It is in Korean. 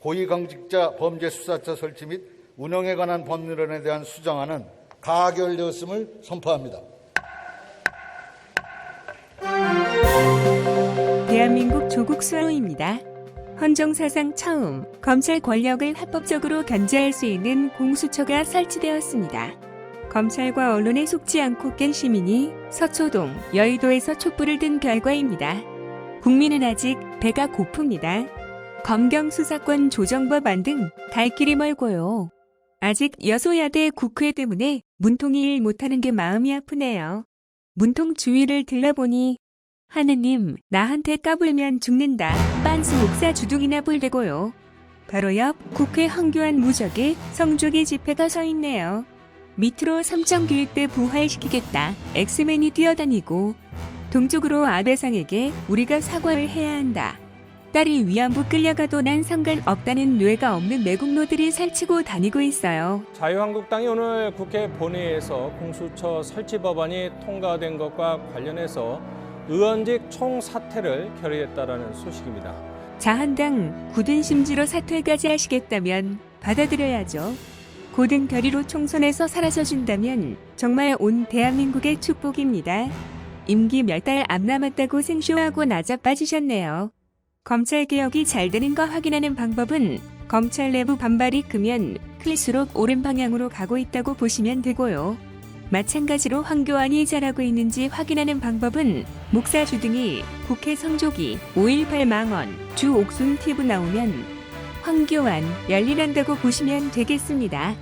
고위공직자 범죄수사처 설치 및 운영에 관한 법률안에 대한 수정안은 가결되었음을 선포합니다. 대한민국 조국 수호입니다. 헌정사상 처음 검찰 권력을 합법적으로 견제할 수 있는 공수처가 설치되었습니다. 검찰과 언론에 속지 않고 깬 시민이 서초동, 여의도에서 촛불을 든 결과입니다. 국민은 아직 배가 고픕니다. 검경 수사권 조정법안 등 갈 길이 멀고요. 아직 여소야대 국회 때문에 문통이 일 못하는 게 마음이 아프네요. 문통 주위를 들러보니 하느님, 나한테 까불면 죽는다. 빤스 목사 주둥이나 불대고요. 바로 옆 국회 황교안 무적의 성조기 집회가 서 있네요. 밑으로 삼정교육대 부활시키겠다. 엑스맨이 뛰어다니고 동쪽으로 아베상에게 우리가 사과를 해야 한다. 딸이 위안부 끌려가도 난 상관 없다는 뇌가 없는 매국노들이 살치고 다니고 있어요. 자유한국당이 오늘 국회 본회의에서 공수처 설치 법안이 통과된 것과 관련해서 의원직 총사퇴를 결의했다라는 소식입니다. 자한당 굳은 심지로 사퇴까지 하시겠다면 받아들여야죠. 고등 결의로 총선에서 사라져준다면 정말 온 대한민국의 축복입니다. 임기 몇 달 안 남았다고 생쇼하고 나자 빠지셨네요. 검찰 개혁이 잘 되는 거 확인하는 방법은 검찰 내부 반발이 크면 클수록 옳은 방향으로 가고 있다고 보시면 되고요. 마찬가지로 황교안이 잘하고 있는지 확인하는 방법은 목사 주등이 국회 성조기 5.18 망언 주 옥순 팁브 나오면 황교안 열일한다고 보시면 되겠습니다.